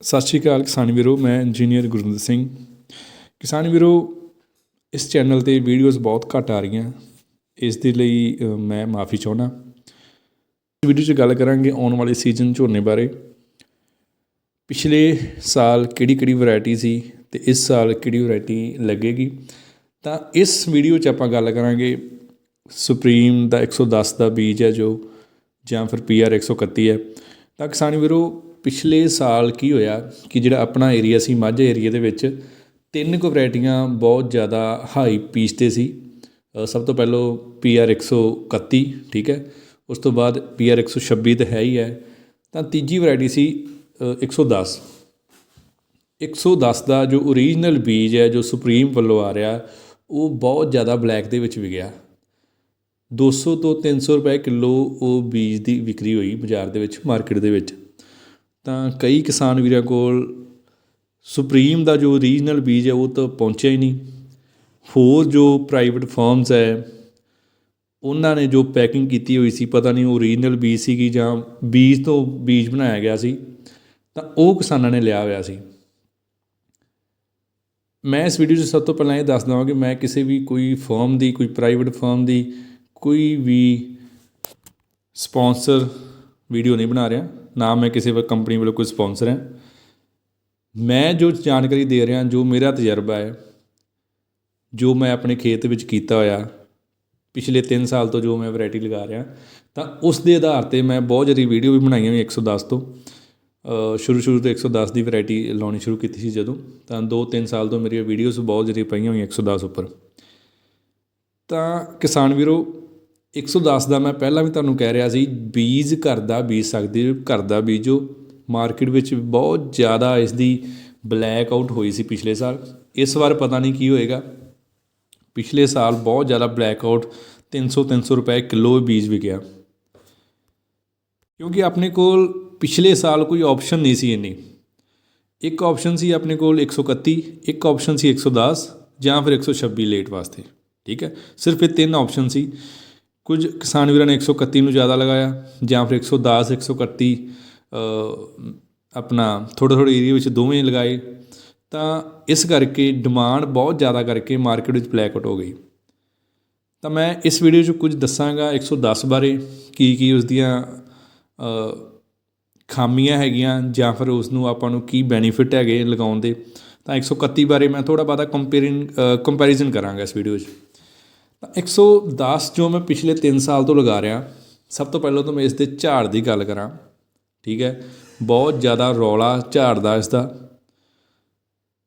ਸਤਿ ਸ਼੍ਰੀ ਅਕਾਲ ਕਿਸਾਨ ਵੀਰੋ, ਮੈਂ ਇੰਜੀਨੀਅਰ ਗੁਰਵਿੰਦਰ ਸਿੰਘ। ਕਿਸਾਨ ਵੀਰੋ, ਇਸ ਚੈਨਲ ਤੇ ਵੀਡੀਓਜ਼ ਬਹੁਤ ਘੱਟ ਆ ਰਹੀਆਂ। ਇਸ ਦੇ ਲਈ ਮੈਂ ਮਾਫੀ ਚਾਹੁੰਦਾ। ਵੀਡੀਓ 'ਚ ਗੱਲ ਕਰਾਂਗੇ ਆਉਣ ਵਾਲੇ ਸੀਜ਼ਨ ਝੋਨੇ ਬਾਰੇ। ਪਿਛਲੇ ਸਾਲ ਕਿਹੜੀ ਕਿਹੜੀ ਵੈਰਾਈਟੀ ਸੀ ਤੇ ਇਸ ਸਾਲ ਕਿਹੜੀ ਵੈਰਾਈਟੀ ਲੱਗੇਗੀ? ਤਾਂ ਇਸ ਵੀਡੀਓ 'ਚ ਆਪਾਂ ਗੱਲ ਕਰਾਂਗੇ ਸੁਪਰੀਮ ਦਾ 110 ਦਾ ਬੀਜ ਹੈ ਜੋ ਜਾਂ ਫਿਰ ਪੀਆਰ 131 ਹੈ। ਤਾਂ ਕਿਸਾਨ ਵੀਰੋ ਪਿਛਲੇ ਸਾਲ ਕੀ ਹੋਇਆ ਕਿ ਜਿਹੜਾ ਆਪਣਾ ਏਰੀਆ ਸੀ ਮਾਝੇ ਏਰੀਆ ਦੇ ਵਿੱਚ ਤਿੰਨ ਕੁ ਵੈਰਾਈਟੀਆਂ ਬਹੁਤ ਜ਼ਿਆਦਾ ਹਾਈ ਪੀਸ ਤੇ ਸੀ। ਸਭ ਤੋਂ ਪਹਿਲਾਂ ਪੀਆਰ 131 ਠੀਕ ਹੈ। ਉਸ ਤੋਂ ਬਾਅਦ ਪੀਆਰ 126 ਤਾਂ ਹੈ ਹੀ ਹੈ। ਤਾਂ ਤੀਜੀ ਵੈਰਾਈਟੀ ਸੀ ਅ, 110 110 ਦਾ ਜੋ ਓਰੀਜਨਲ ਬੀਜ ਹੈ ਜੋ ਸੁਪਰੀਮ ਵੱਲੋਂ ਆ ਰਿਹਾ ਉਹ ਬਹੁਤ ਜ਼ਿਆਦਾ ਬਲੈਕ ਦੇ ਵਿੱਚ ਵਿਕਿਆ। 200 ਤੋਂ 300 ਰੁਪਏ ਕਿਲੋ ਉਹ ਬੀਜ ਦੀ ਵਿਕਰੀ ਹੋਈ ਬਾਜ਼ਾਰ ਦੇ ਵਿੱਚ ਮਾਰਕੀਟ ਦੇ ਵਿੱਚ। ਤਾਂ ਕਈ ਕਿਸਾਨ ਵੀਰਾਂ ਕੋਲ ਸੁਪਰੀਮ ਦਾ ਜੋ ਰੀਜਨਲ ਬੀਜ ਹੈ ਉਹ ਤਾਂ ਪਹੁੰਚਿਆ ਹੀ ਨਹੀਂ। ਹੋਰ ਜੋ ਪ੍ਰਾਈਵੇਟ ਫਾਰਮਸ ਹੈ, ਉਹਨਾਂ ਨੇ ਜੋ ਪੈਕਿੰਗ ਕੀਤੀ ਹੋਈ ਸੀ, ਪਤਾ ਨਹੀਂ ਉਹ ਰੀਜਨਲ ਬੀਜ ਸੀਗੀ ਜਾਂ ਬੀਜ ਤੋਂ ਬੀਜ ਬਣਾਇਆ ਗਿਆ ਸੀ, ਤਾਂ ਉਹ ਕਿਸਾਨਾਂ ਨੇ ਲਿਆ ਹੋਇਆ ਸੀ। ਮੈਂ ਇਸ ਵੀਡੀਓ 'ਚ ਸਭ ਤੋਂ ਪਹਿਲਾਂ ਇਹ ਦੱਸ ਦਵਾਂ ਕਿ ਮੈਂ ਕਿਸੇ ਵੀ ਕੋਈ ਫਰਮ ਦੀ, ਕੋਈ ਪ੍ਰਾਈਵੇਟ ਫਰਮ ਦੀ ਕੋਈ ਵੀ ਸਪਾਂਸਰ ਵੀਡੀਓ ਨਹੀਂ ਬਣਾ ਰਿਹਾ, ਨਾ ਮੈਂ ਕਿਸੇ ਵੀ ਕੰਪਨੀ ਵੱਲੋਂ ਕੋਈ ਸਪਾਂਸਰ ਹੈ। ਮੈਂ ਜੋ ਜਾਣਕਾਰੀ ਦੇ ਰਿਹਾ, ਜੋ ਮੇਰਾ ਤਜਰਬਾ ਹੈ, ਜੋ ਮੈਂ ਆਪਣੇ ਖੇਤ ਵਿੱਚ ਕੀਤਾ ਹੋਇਆ, ਪਿਛਲੇ 3 ਸਾਲ ਤੋਂ ਜੋ ਮੈਂ ਵੈਰਾਈਟੀ ਲਗਾ ਰਿਹਾ, ਤਾਂ ਉਸ ਦੇ ਆਧਾਰ ਤੇ ਮੈਂ ਬਹੁਤ ਜਿਹੜੀ ਵੀਡੀਓ ਵੀ ਬਣਾਈਆਂ ਵੀ 110 ਤੋਂ। ਸ਼ੁਰੂ ਸ਼ੁਰੂ ਤੋਂ 110 ਦੀ ਵੈਰਾਈਟੀ ਲਾਉਣੀ ਸ਼ੁਰੂ ਕੀਤੀ ਸੀ ਜਦੋਂ, ਤਾਂ 2-3 ਸਾਲ ਤੋਂ ਮੇਰੀਆਂ ਵੀਡੀਓਜ਼ ਬਹੁਤ ਜਿਹੜੀ ਪਈਆਂ ਹੋਈਆਂ 110 ਉੱਪਰ। ਤਾਂ ਕਿਸਾਨ ਵੀਰੋ 110 ਦਾ ਮੈਂ ਪਹਿਲਾਂ ਵੀ ਤੁਹਾਨੂੰ ਕਹਿ ਰਿਹਾ ਸੀ, ਬੀਜ ਘਰ ਦਾ ਬੀਜ ਸਕਦੇ ਘਰ ਦਾ ਬੀਜੋ। ਮਾਰਕੀਟ ਵਿੱਚ ਬਹੁਤ ਜ਼ਿਆਦਾ ਇਸ ਦੀ ਬਲੈਕ ਆਊਟ ਹੋਈ ਸੀ ਪਿਛਲੇ ਸਾਲ। ਇਸ ਵਾਰ ਪਤਾ ਨਹੀਂ ਕੀ ਹੋਏਗਾ। ਪਿਛਲੇ ਸਾਲ ਬਹੁਤ ਜ਼ਿਆਦਾ ਬਲੈਕ ਆਊਟ 300 300 ਰੁਪਏ ਕਿਲੋ ਬੀਜ ਵਿਕਿਆ। ਕਿਉਂਕਿ ਆਪਣੇ ਕੋਲ ਪਿਛਲੇ ਸਾਲ ਕੋਈ ਆਪਸ਼ਨ ਨਹੀਂ ਸੀ ਇੰਨੀ। ਇੱਕ ਆਪਸ਼ਨ ਸੀ ਆਪਣੇ ਕੋਲ 131 ਇੱਕ ਆਪਸ਼ਨ ਸੀ 110 ਜਾਂ ਫਿਰ 126 ਲੇਟ ਵਾਸਤੇ। ਠੀਕ ਹੈ? ਸਿਰਫ ਇਹ ਤਿੰਨ ਆਪਸ਼ਨ ਸੀ। ਕੁਝ ਕਿਸਾਨ ਵੀਰਾਂ ਨੇ 131 ਨੂੰ ਜ਼ਿਆਦਾ ਲਗਾਇਆ ਜਾਂ ਫਿਰ 110 131 ਅ, ਆਪਣਾ ਥੋੜ੍ਹੇ ਥੋੜ੍ਹੇ ਏਰੀਆ ਵਿੱਚ ਦੋਵੇਂ ਲਗਾਏ ਤਾਂ ਇਸ ਕਰਕੇ ਡਿਮਾਂਡ ਬਹੁਤ ਜ਼ਿਆਦਾ ਕਰਕੇ ਮਾਰਕੀਟ ਵਿੱਚ ਬਲੈਕ ਆਊਟ ਹੋ ਗਈ। ਤਾਂ ਮੈਂ ਇਸ ਵੀਡੀਓ 'ਚ ਕੁਝ ਦੱਸਾਂਗਾ 110 ਬਾਰੇ ਕੀ ਕੀ ਉਸ ਦੀਆਂ ਖਾਮੀਆਂ ਹੈਗੀਆਂ ਜਾਂ ਫਿਰ ਉਸ ਨੂੰ ਆਪਾਂ ਨੂੰ ਕੀ ਬੈਨੀਫਿਟ ਹੈਗੇ ਲਗਾਉਣ ਦੇ। ਤਾਂ 131 ਬਾਰੇ ਮੈਂ ਥੋੜਾ ਬਹੁਤਾ ਕੰਪੇਅਰਿੰਗ ਕੰਪੈਰੀਜ਼ਨ ਕਰਾਂਗਾ ਇਸ ਵੀਡੀਓ 'ਚ। ਤਾਂ 110 ਜੋ ਮੈਂ ਪਿਛਲੇ 3 ਸਾਲ ਤੋਂ ਲਗਾ ਰਿਹਾ, ਸਭ ਤੋਂ ਪਹਿਲਾਂ ਤਾਂ ਮੈਂ ਇਸ ਦੇ ਝਾੜ ਦੀ ਗੱਲ ਕਰਾਂ, ਠੀਕ ਹੈ? ਬਹੁਤ ਜ਼ਿਆਦਾ ਰੌਲਾ ਝਾੜ ਦਾ ਇਸ ਦਾ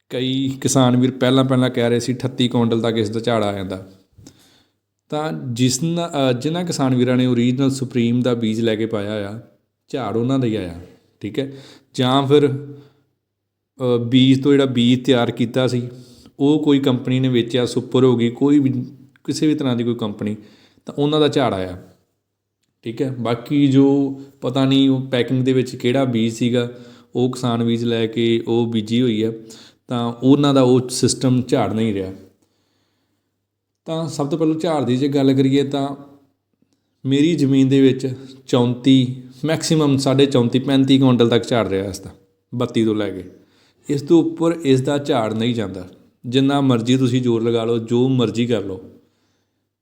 ਕਈ ਕਿਸਾਨ ਵੀਰ ਪਹਿਲਾਂ ਪਹਿਲਾਂ ਕਹਿ ਰਹੇ ਸੀ 38 ਕੁਇੰਟਲ ਤੱਕ ਇਸ ਦਾ ਝਾੜ ਆ ਜਾਂਦਾ। ਤਾਂ ਜਿਸ ਨਾ- ਜਿਨ੍ਹਾਂ ਕਿਸਾਨ ਵੀਰਾਂ ਨੇ ਓਰੀਜਨਲ ਸੁਪਰੀਮ ਦਾ ਬੀਜ ਲੈ ਕੇ ਪਾਇਆ ਆ, ਝਾੜ ਉਹਨਾਂ ਦਾ ਹੀ ਆਇਆ, ਠੀਕ ਹੈ? ਜਾਂ ਫਿਰ ਬੀਜ ਤੋਂ ਜਿਹੜਾ ਬੀਜ ਤਿਆਰ ਕੀਤਾ ਸੀ, ਉਹ ਕੋਈ ਕੰਪਨੀ ਨੇ ਵੇਚਿਆ, ਸੁਪਰ ਹੋ ਗਈ, ਕੋਈ ਵੀ ਕਿਸੇ ਵੀ ਤਰ੍ਹਾਂ ਦੀ ਕੋਈ ਕੰਪਨੀ, ਤਾਂ ਉਹਨਾਂ ਦਾ ਝਾੜ ਆਇਆ। ਠੀਕ ਹੈ? ਬਾਕੀ ਜੋ ਪਤਾ ਨਹੀਂ ਉਹ ਪੈਕਿੰਗ ਦੇ ਵਿੱਚ ਕਿਹੜਾ ਬੀਜ ਸੀਗਾ, ਉਹ ਕਿਸਾਨ ਬੀਜ ਲੈ ਕੇ ਉਹ ਬੀਜੀ ਹੋਈ ਹੈ, ਤਾਂ ਉਹਨਾਂ ਦਾ ਉਹ ਸਿਸਟਮ ਝਾੜ ਨਹੀਂ ਰਿਹਾ। ਤਾਂ ਸਭ ਤੋਂ ਪਹਿਲਾਂ ਝਾੜ ਦੀ ਜੇ ਗੱਲ ਕਰੀਏ ਤਾਂ ਮੇਰੀ ਜ਼ਮੀਨ ਦੇ ਵਿੱਚ 34 ਮੈਕਸਿਮਮ 34 35 ਕੁਇੰਟਲ ਤੱਕ ਝਾੜ ਰਿਹਾ ਇਸ ਦਾ 32 ਤੋਂ ਲੈ ਕੇ। ਇਸ ਤੋਂ ਉੱਪਰ ਇਸ ਦਾ ਝਾੜ ਨਹੀਂ ਜਾਂਦਾ। ਜਿੰਨਾ ਮਰਜ਼ੀ ਤੁਸੀਂ ਜ਼ੋਰ ਲਗਾ ਲਓ, ਜੋ ਮਰਜ਼ੀ ਕਰ ਲਓ।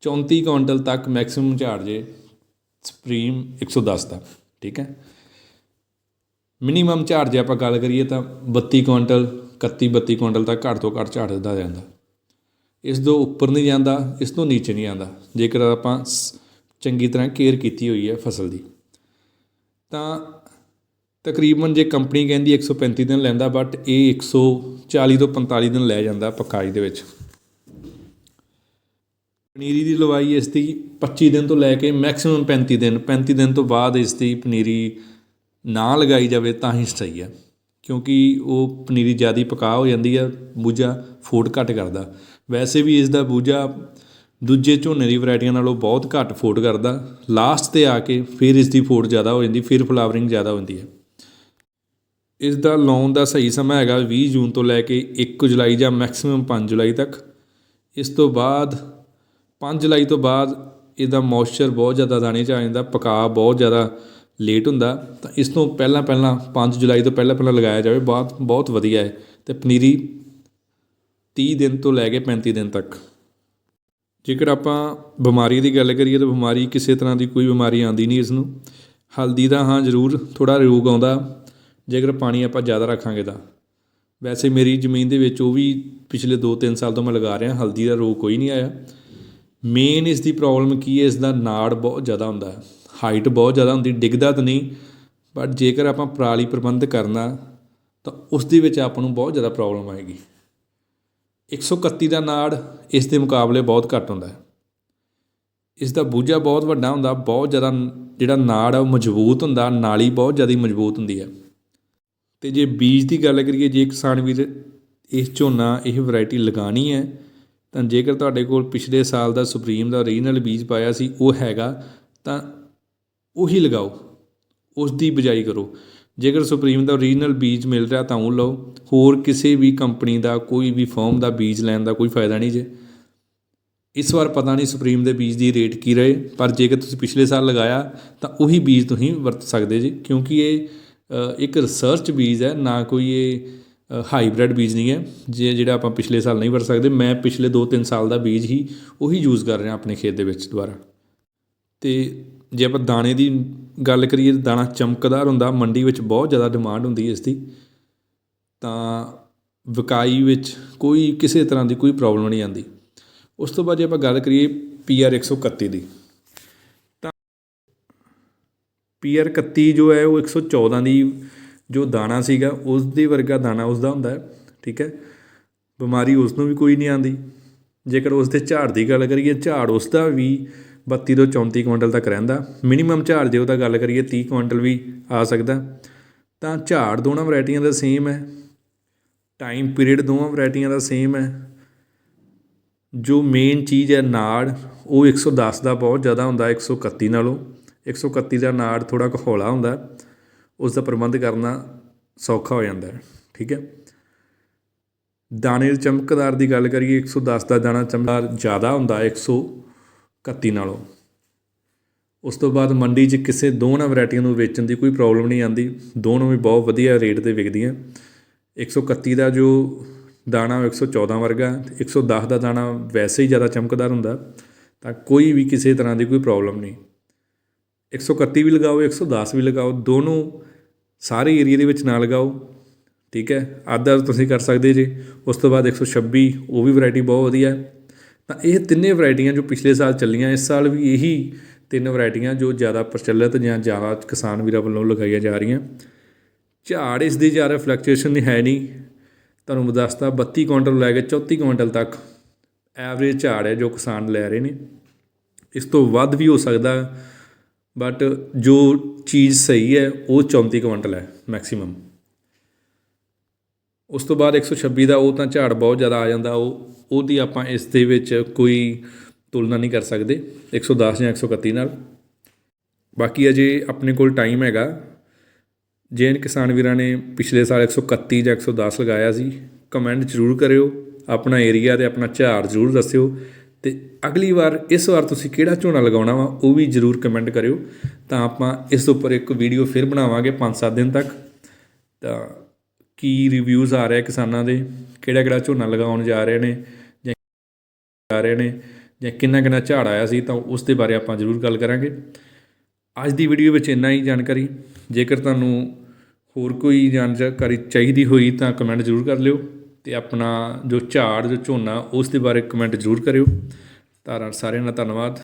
34 ਕੁਇੰਟਲ ਤੱਕ ਮੈਕਸਿਮਮ ਝਾੜ ਜੇ ਸਪਰੀਮ 110 ਦਾ, ਠੀਕ ਹੈ? ਮਿਨੀਮਮ ਝਾੜ ਜੇ ਆਪਾਂ ਗੱਲ ਕਰੀਏ ਤਾਂ 32 ਕੁਇੰਟਲ 31 32 ਕੁਇੰਟਲ ਤੱਕ ਘੱਟ ਤੋਂ ਘੱਟ ਝਾੜ ਦਿੱਤਾ ਜਾਂਦਾ। ਇਸ ਤੋਂ ਉੱਪਰ ਨਹੀਂ ਜਾਂਦਾ, ਇਸ ਤੋਂ ਨੀਚੇ ਨਹੀਂ ਆਉਂਦਾ। ਜੇਕਰ ਆਪਾਂ ਸ- ਚੰਗੀ ਤਰ੍ਹਾਂ ਕੇਅਰ ਕੀਤੀ ਹੋਈ ਹੈ ਫਸਲ ਦੀ, ਤਾਂ ਤਕਰੀਬਨ ਜੇ ਕੰਪਨੀ ਕਹਿੰਦੀ 135 ਦਿਨ ਲੈਂਦਾ ਬਟ ਇਹ 140 ਤੋਂ 45 ਦਿਨ ਲੈ ਜਾਂਦਾ ਪਕਾਈ ਦੇ ਵਿੱਚ। ਪਨੀਰੀ ਦੀ ਲਵਾਈ ਇਸ ਦੀ 25 ਦਿਨ ਤੋਂ ਲੈ ਕੇ ਮੈਕਸਿਮਮ 35 ਦਿਨ 35 ਦਿਨ ਤੋਂ ਬਾਅਦ ਇਸ ਦੀ ਪਨੀਰੀ ਨਾ ਲਗਾਈ ਜਾਵੇ ਤਾਂ ਹੀ ਸਹੀ ਹੈ। ਕਿਉਂਕਿ ਉਹ ਪਨੀਰੀ ਜ਼ਿਆਦਾ ਪਕਾ ਹੋ ਜਾਂਦੀ ਹੈ ਬੂਝਾ ਫੋਟ ਘੱਟ ਕਰਦਾ। ਵੈਸੇ ਵੀ ਇਸ ਦਾ ਬੂਝਾ ਦੂਜੇ ਝੋਨੇ ਦੀ ਵੈਰਾਈਟੀਆਂ ਨਾਲੋਂ ਬਹੁਤ ਘੱਟ ਫੋਟ ਕਰਦਾ। ਲਾਸਟ ਤੇ ਆ ਕੇ ਫਿਰ ਇਸ ਦੀ ਫੋਟ ਜ਼ਿਆਦਾ ਹੋ ਜਾਂਦੀ, ਫਿਰ ਫਲਾਵਰਿੰਗ ਜ਼ਿਆਦਾ ਹੁੰਦੀ ਹੈ। ਇਸ ਦਾ ਲਾਉਣ ਦਾ ਸਹੀ ਸਮਾਂ ਹੈਗਾ 20 ਜੂਨ ਤੋਂ ਲੈ ਕੇ 1 ਜੁਲਾਈ ਜਾਂ ਮੈਕਸਿਮਮ 5 ਜੁਲਾਈ ਤੱਕ। ਇਸ ਤੋਂ ਬਾਅਦ ਪੰਜ ਜੁਲਾਈ ਤੋਂ ਬਾਅਦ ਇਹਦਾ ਮੋਇਸਚਰ ਬਹੁਤ ਜ਼ਿਆਦਾ ਦਾਣੇ 'ਚ ਆ ਜਾਂਦਾ ਪਕਾ ਬਹੁਤ ਜ਼ਿਆਦਾ ਲੇਟ ਹੁੰਦਾ। ਤਾਂ ਇਸ ਤੋਂ ਪਹਿਲਾਂ ਪਹਿਲਾਂ 5 ਜੁਲਾਈ ਤੋਂ ਪਹਿਲਾਂ ਪਹਿਲਾਂ ਲਗਾਇਆ ਜਾਵੇ, ਬਹੁਤ ਬਹੁਤ ਵਧੀਆ ਹੈ। ਤੇ ਪਨੀਰੀ 30 ਦਿਨ ਤੋਂ ਲੈ ਕੇ 35 ਦਿਨ ਤੱਕ। ਜੇਕਰ ਆਪਾਂ ਬਿਮਾਰੀ ਦੀ ਗੱਲ ਕਰੀਏ ਤਾਂ ਬਿਮਾਰੀ ਕਿਸੇ ਤਰ੍ਹਾਂ ਦੀ ਕੋਈ ਬਿਮਾਰੀ ਆਉਂਦੀ ਨਹੀਂ ਇਸ ਨੂੰ। ਹਲਦੀ ਦਾ ਹਾਂ ਜ਼ਰੂਰ ਥੋੜਾ ਰੋਗ ਆਉਂਦਾ, ਜੇਕਰ ਪਾਣੀ ਆਪਾਂ ਜ਼ਿਆਦਾ ਰੱਖਾਂਗੇ ਤਾਂ। ਵੈਸੇ ਮੇਰੀ ਜ਼ਮੀਨ ਦੇ ਵਿੱਚ ਉਹ ਵੀ ਪਿਛਲੇ 2-3 ਸਾਲ ਤੋਂ ਮੈਂ ਲਗਾ ਰਿਹਾ, ਹਲਦੀ ਦਾ ਰੋਗ ਕੋਈ ਨਹੀਂ ਆਇਆ। ਮੇਨ ਇਸ ਦੀ ਪ੍ਰੋਬਲਮ ਕੀ ਹੈ? ਇਸ ਦਾ ਨਾੜ ਬਹੁਤ ਜ਼ਿਆਦਾ ਹੁੰਦਾ ਹੈ। ਹਾਈਟ ਬਹੁਤ ਜ਼ਿਆਦਾ ਹੁੰਦੀ, ਡਿੱਗਦਾ ਤਾਂ ਨਹੀਂ ਬਟ ਜੇਕਰ ਆਪਾਂ ਪਰਾਲੀ ਪ੍ਰਬੰਧ ਕਰਨਾ, ਤਾਂ ਉਸ ਦੇ ਵਿੱਚ ਆਪਾਂ ਨੂੰ ਬਹੁਤ ਜ਼ਿਆਦਾ ਪ੍ਰੋਬਲਮ ਆਏਗੀ। 131 ਦਾ ਨਾੜ ਇਸ ਦੇ ਮੁਕਾਬਲੇ ਬਹੁਤ ਘੱਟ ਹੁੰਦਾ ਹੈ। ਇਸ ਦਾ ਬੂਝਾ ਬਹੁਤ ਵੱਡਾ ਹੁੰਦਾ, ਬਹੁਤ ਜ਼ਿਆਦਾ ਜਿਹੜਾ ਨਾੜ ਆ ਉਹ ਮਜ਼ਬੂਤ ਹੁੰਦਾ, ਨਾਲੀ ਬਹੁਤ ਜ਼ਿਆਦਾ ਮਜ਼ਬੂਤ ਹੁੰਦੀ ਹੈ। ਤੇ ਜੇ ਬੀਜ ਦੀ ਗੱਲ ਕਰੀਏ, ਜੇ ਕਿਸਾਨ ਵੀਰ ਇਸ ਝੋਨਾ, ਇਹ ਵੈਰਾਈਟੀ ਲਗਾਣੀ ਹੈ ਜੇਕਰ ਤੁਹਾਡੇ ਕੋਲ ਪਿਛਲੇ ਸਾਲ ਦਾ ਸੁਪਰੀਮ ਦਾ ਓਰੀਜਨਲ ਬੀਜ ਪਾਇਆ ਸੀ, ਉਹ ਹੈਗਾ, ਤਾਂ ਉਹੀ ਲਗਾਓ। ਉਸ ਦੀ ਬਿਜਾਈ ਕਰੋ। ਜੇਕਰ ਸੁਪਰੀਮ ਦਾ ਓਰੀਜਨਲ ਬੀਜ ਮਿਲ ਰਿਹਾ, ਤਾਂ ਉਹ ਲਓ। ਹੋਰ ਕਿਸੇ ਵੀ ਕੰਪਨੀ ਦਾ, ਕੋਈ ਵੀ ਫਰਮ ਦਾ ਬੀਜ ਲੈਣ ਦਾ ਕੋਈ ਫਾਇਦਾ ਨਹੀਂ ਜੇ। ਇਸ ਵਾਰ ਪਤਾ ਨਹੀਂ ਸੁਪਰੀਮ ਦੇ ਬੀਜ ਦੀ ਰੇਟ ਕੀ ਰਹੇ, ਪਰ ਜੇਕਰ ਤੁਸੀਂ ਪਿਛਲੇ ਸਾਲ ਲਗਾਇਆ, ਤਾਂ ਉਹੀ ਬੀਜ ਤੁਸੀਂ ਵਰਤ ਸਕਦੇ ਜੀ, ਕਿਉਂਕਿ ਇਹ ਇੱਕ ਰਿਸਰਚ ਬੀਜ ਹੈ, ਨਾ ਕੋਈ ਇਹ ਹਾਈਬ੍ਰਿਡ ਬੀਜ ਨਹੀਂ ਹੈ, ਜੇ ਜਿਹੜਾ ਆਪਾਂ ਪਿਛਲੇ ਸਾਲ ਨਹੀਂ ਵਰਤ ਸਕਦੇ, ਮੈਂ ਪਿਛਲੇ 2-3 ਸਾਲ ਦਾ ਬੀਜ ਹੀ ਉਹੀ ਯੂਜ਼ ਕਰ ਰਿਹਾ ਆਪਣੇ ਖੇਤ ਦੇ ਵਿੱਚ ਦੁਬਾਰਾ। ਤੇ ਜੇ ਆਪਾਂ ਦਾਣੇ ਦੀ ਗੱਲ ਕਰੀਏ, ਦਾਣਾ ਚਮਕਦਾਰ ਹੁੰਦਾ, ਮੰਡੀ ਵਿੱਚ ਬਹੁਤ ਜ਼ਿਆਦਾ ਡਿਮਾਂਡ ਹੁੰਦੀ ਹੈ ਇਸ ਦੀ ਤਾਂ ਵਿਕਾਈ ਵਿੱਚ ਕੋਈ ਕਿਸੇ ਤਰ੍ਹਾਂ ਦੀ ਕੋਈ ਪ੍ਰੋਬਲਮ ਨਹੀਂ ਆਉਂਦੀ। ਉਸ ਤੋਂ ਬਾਅਦ ਜੇ ਆਪਾਂ ਗੱਲ ਕਰੀਏ ਪੀਆਰ 131 ਦੀ, ਤਾਂ ਪੀਆਰ 31 ਜੋ ਹੈ, ਉਹ 114 ਦੀ ਜੋ ਦਾਣਾ ਸੀਗਾ ਉਸ ਦੇ ਵਰਗਾ ਦਾਣਾ ਉਸ ਦਾ ਹੁੰਦਾ ਹੈ, ਠੀਕ ਹੈ? ਬਿਮਾਰੀ ਉਸ ਨੂੰ ਵੀ ਕੋਈ ਨਹੀਂ ਆਉਂਦੀ। ਜੇਕਰ ਉਸ ਦੇ ਝਾੜ ਦੀ ਗੱਲ ਕਰੀਏ, ਝਾੜ ਉਸ ਦਾ ਵੀ 32 ਤੋਂ 34 ਕੁਇੰਟਲ ਤੱਕ ਰਹਿੰਦਾ। ਮਿਨੀਮਮ ਝਾੜ ਜੇ ਉਹਦਾ ਗੱਲ ਕਰੀਏ 30 ਕੁਇੰਟਲ ਵੀ ਆ ਸਕਦਾ। ਤਾਂ ਝਾੜ ਦੋਨਾਂ ਵੈਰਾਈਟੀਆਂ ਦਾ ਸੇਮ ਹੈ। ਟਾਈਮ ਪੀਰੀਅਡ ਦੋਵਾਂ ਵੈਰਾਈਟੀਆਂ ਦਾ ਸੇਮ ਹੈ। ਜੋ ਮੇਨ ਚੀਜ਼ ਹੈ ਨਾੜ, ਉਹ 110 ਦਾ ਬਹੁਤ ਜ਼ਿਆਦਾ ਹੁੰਦਾ 131 ਨਾਲੋਂ। 131 ਦਾ ਨਾੜ ਥੋੜਾ ਕਹੌਲਾ ਹੁੰਦਾ। ਉਸ ਦਾ ਪ੍ਰਬੰਧ ਕਰਨਾ ਸੌਖਾ ਹੋ ਜਾਂਦਾ ਹੈ, ਠੀਕ ਹੈ? ਦਾਣੇ ਚਮਕਦਾਰ ਦੀ ਗੱਲ ਕਰੀਏ 110 ਦਾ ਦਾਣਾ ਚਮਕਦਾਰ ਜ਼ਿਆਦਾ ਹੁੰਦਾ 131 ਨਾਲੋਂ। ਉਸ ਤੋਂ ਬਾਅਦ ਮੰਡੀ 'ਚ ਕਿਸੇ ਦੋਨਾਂ ਵੈਰਾਈਟੀਆਂ ਨੂੰ ਵੇਚਣ ਦੀ ਕੋਈ ਪ੍ਰੋਬਲਮ ਨਹੀਂ ਆਉਂਦੀ, ਦੋਨੋਂ ਵੀ ਬਹੁਤ ਵਧੀਆ ਰੇਟ ਤੇ ਵਿਕਦੀਆਂ। 131 ਦਾ ਜੋ ਦਾਣਾ ਉਹ 114 ਵਰਗਾ ਤੇ 110 ਦਾ ਦਾਣਾ ਵੈਸੇ ਹੀ ਜ਼ਿਆਦਾ ਚਮਕਦਾਰ ਹੁੰਦਾ, ਤਾਂ ਕੋਈ ਵੀ ਕਿਸੇ ਤਰ੍ਹਾਂ ਦੀ ਕੋਈ ਪ੍ਰੋਬਲਮ ਨਹੀਂ। 131 ਵੀ ਲਗਾਓ 110 ਵੀ ਲਗਾਓ, ਦੋਨੋਂ ਸਾਰੇ ਏਰੀਏ ਦੇ ਵਿੱਚ ਨਾ ਲਗਾਓ, ਠੀਕ ਹੈ? ਆਧਾ ਤੁਸੀਂ ਕਰ ਸਕਦੇ ਜੇ। ਉਸ ਤੋਂ ਬਾਅਦ 126 ਉਹ ਵੀ ਵੈਰਾਈਟੀ ਬਹੁਤ ਵਧੀਆ। ਤਾਂ ਇਹ ਤਿੰਨੇ ਵੈਰਾਈਟੀਆਂ ਜੋ ਪਿਛਲੇ ਸਾਲ ਚੱਲੀਆਂ, ਇਸ ਸਾਲ ਵੀ ਇਹੀ ਤਿੰਨ ਵੈਰਾਈਟੀਆਂ ਜੋ ਜ਼ਿਆਦਾ ਪ੍ਰਚਲਿਤ ਜਾਂ ਜ਼ਿਆਦਾ ਕਿਸਾਨ ਵੀਰਾਂ ਵੱਲੋਂ ਲਗਾਈਆਂ ਜਾ ਰਹੀਆਂ। ਝਾੜ ਇਸ ਦੀ ਜ਼ਿਆਦਾ ਫਲਕਚੁਏਸ਼ਨ ਨਹੀਂ ਹੈ ਨਹੀਂ। ਤੁਹਾਨੂੰ ਮੈਂ ਦੱਸਤਾ 32 ਕੁਇੰਟਲ ਲੈ ਕੇ 34 ਕੁਇੰਟਲ ਤੱਕ ਐਵਰੇਜ ਝਾੜ ਹੈ ਜੋ ਕਿਸਾਨ ਲੈ ਰਹੇ ਨੇ। ਇਸ ਤੋਂ ਵੱਧ ਵੀ ਹੋ ਸਕਦਾ ਬਟ ਜੋ ਚੀਜ਼ ਸਹੀ ਹੈ, ਉਹ 34 ਕੁਇੰਟਲ ਹੈ ਮੈਕਸਿਮਮ ਉਸ ਤੋਂ ਬਾਅਦ 126 ਦਾ ਉਹ ਤਾਂ ਝਾੜ ਬਹੁਤ ਜ਼ਿਆਦਾ ਆ ਜਾਂਦਾ, ਉਹ, ਉਹਦੀ ਆਪਾਂ ਇਸ ਦੇ ਵਿੱਚ ਕੋਈ ਤੁਲਨਾ ਨਹੀਂ ਕਰ ਸਕਦੇ 110 ਜਾਂ 131 ਨਾਲ। ਬਾਕੀ ਅਜੇ ਆਪਣੇ ਕੋਲ ਟਾਈਮ ਹੈਗਾ। ਜੇ ਕਿਸਾਨ ਵੀਰਾਂ ਨੇ ਪਿਛਲੇ ਸਾਲ 131 ਜਾਂ 110 ਲਗਾਇਆ ਸੀ ਕਮੈਂਟ ਜ਼ਰੂਰ ਕਰਿਓ। ਆਪਣਾ ਏਰੀਆ ਤੇ ਆਪਣਾ ਝਾੜ ਜ਼ਰੂਰ ਦੱਸਿਓ। ਅਤੇ ਅਗਲੀ ਵਾਰ ਇਸ ਵਾਰ ਤੁਸੀਂ ਕਿਹੜਾ ਝੋਨਾ ਲਗਾਉਣਾ ਵਾ, ਉਹ ਵੀ ਜ਼ਰੂਰ ਕਮੈਂਟ ਕਰਿਓ। ਤਾਂ ਆਪਾਂ ਇਸ ਉੱਪਰ ਇੱਕ ਵੀਡੀਓ ਫਿਰ ਬਣਾਵਾਂਗੇ 5-7 ਦਿਨ ਤੱਕ। ਤਾਂ ਕੀ ਰਿਵਿਊਜ਼ ਆ ਰਹੇ ਕਿਸਾਨਾਂ ਦੇ? ਕਿਹੜਾ ਕਿਹੜਾ ਝੋਨਾ ਲਗਾਉਣ ਜਾ ਰਹੇ ਨੇ? ਜਾਂ ਜਾ ਰਹੇ ਨੇ? ਜਾਂ ਕਿੰਨਾ ਕਿੰਨਾ ਝਾੜ ਆਇਆ ਸੀ? ਤਾਂ ਉਸ ਦੇ ਬਾਰੇ ਆਪਾਂ ਜ਼ਰੂਰ ਗੱਲ ਕਰਾਂਗੇ। ਅੱਜ ਦੀ ਵੀਡੀਓ ਵਿੱਚ ਇੰਨਾ ਹੀ ਜਾਣਕਾਰੀ। ਜੇਕਰ ਤੁਹਾਨੂੰ ਹੋਰ ਕੋਈ ਜਾਣਕਾਰੀ ਚਾਹੀਦੀ ਹੋਈ ਤਾਂ ਕਮੈਂਟ ਜ਼ਰੂਰ ਕਰ ਲਿਓ। ਤੇ ਆਪਣਾ ਜੋ ਝਾੜ, ਜੋ ਝੋਨਾ, ਉਸ ਦੇ ਬਾਰੇ ਕਮੈਂਟ ਜ਼ਰੂਰ ਕਰਿਓ। ਤਾਂ ਸਾਰਿਆਂ ਦਾ, ਧੰਨਵਾਦ।